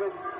العدد.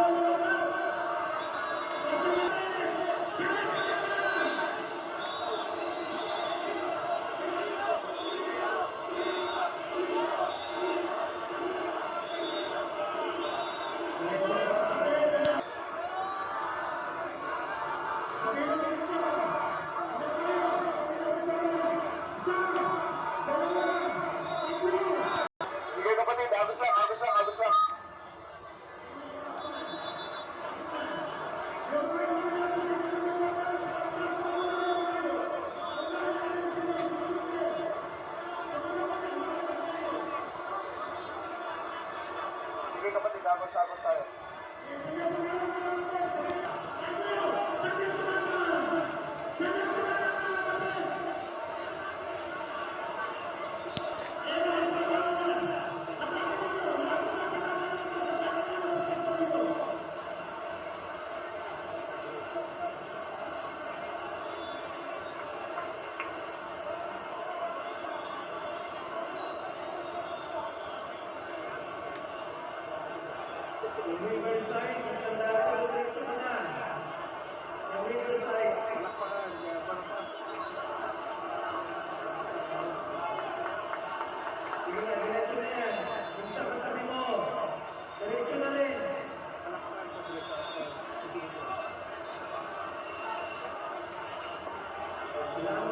Thank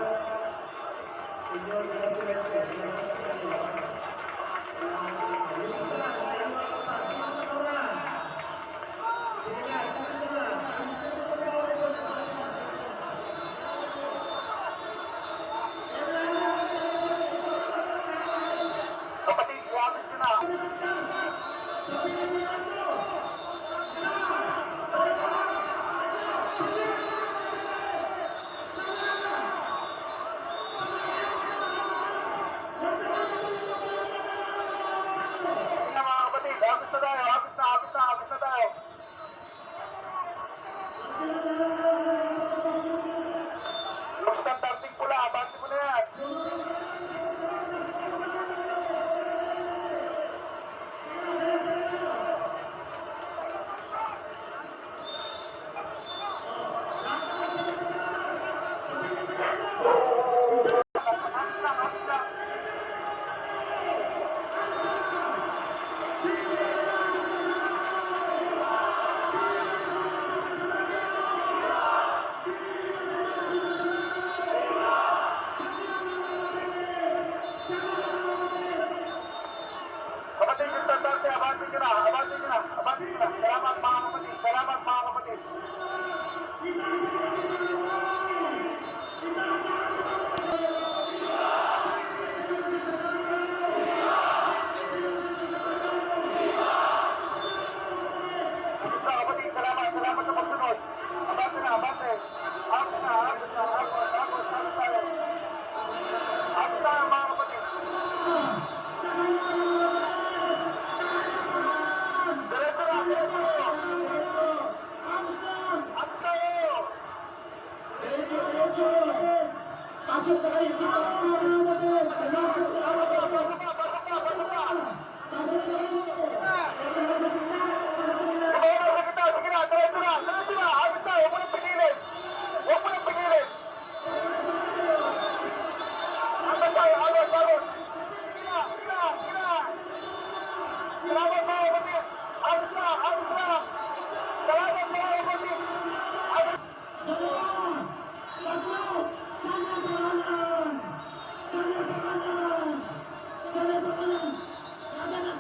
you. Nossa, da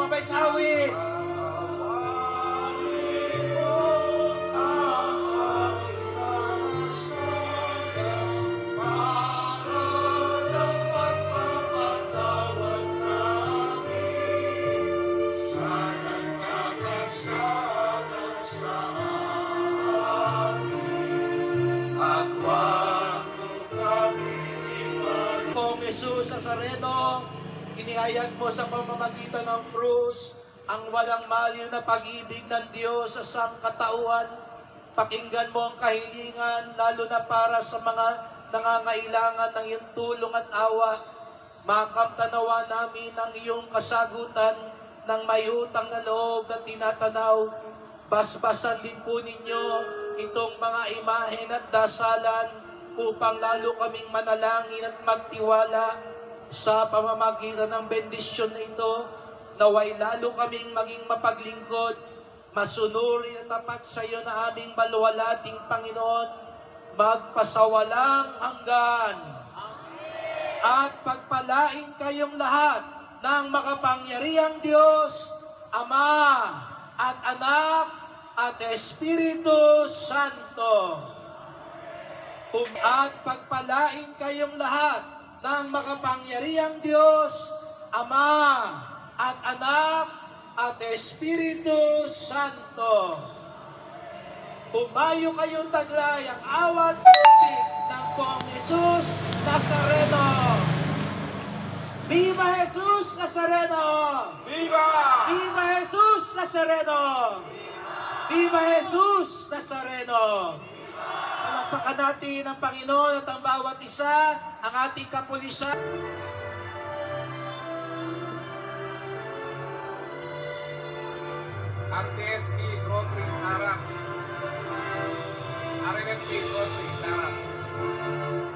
Sumabay sa awit! Kong Jesus Nazareno, inihayag mo sa pamamagitan ng krus ang walang maliw na pag-ibig ng Diyos sa sangkatauhan. Pakinggan mo ang kahilingan, lalo na para sa mga nangangailangan ng iyong tulong at awa. Makamtanawa namin ang iyong kasagutan ng may utang na loob na tinatanaw. Basbasan din po ninyo itong mga imahen at dasalan upang lalo kaming manalangin at magtiwala sa pamamagitan ng bendisyon na ito, naway lalo kaming maging mapaglingkod, masunuri at tapat sa iyo na aming maluwalating Panginoon, magpasawalang hanggan. At pagpalain kayong lahat ng makapangyarihang Diyos, Ama at Anak at Espiritu Santo. At pagpalain kayong lahat ng makapangyarihang Diyos, Ama at Anak at Espiritu Santo. Pumayo kayong taglay ang awat at ibig ng Pong Jesus Nazareno. Viva Jesus Nazareno! Viva! Viva Jesus Nazareno! Viva Jesus Nazareno! Palakpakan natin ang Panginoon at ang bawat isa, ang ating kapulisan. RTSP Godfrey Sara. RNSP Godfrey Sara.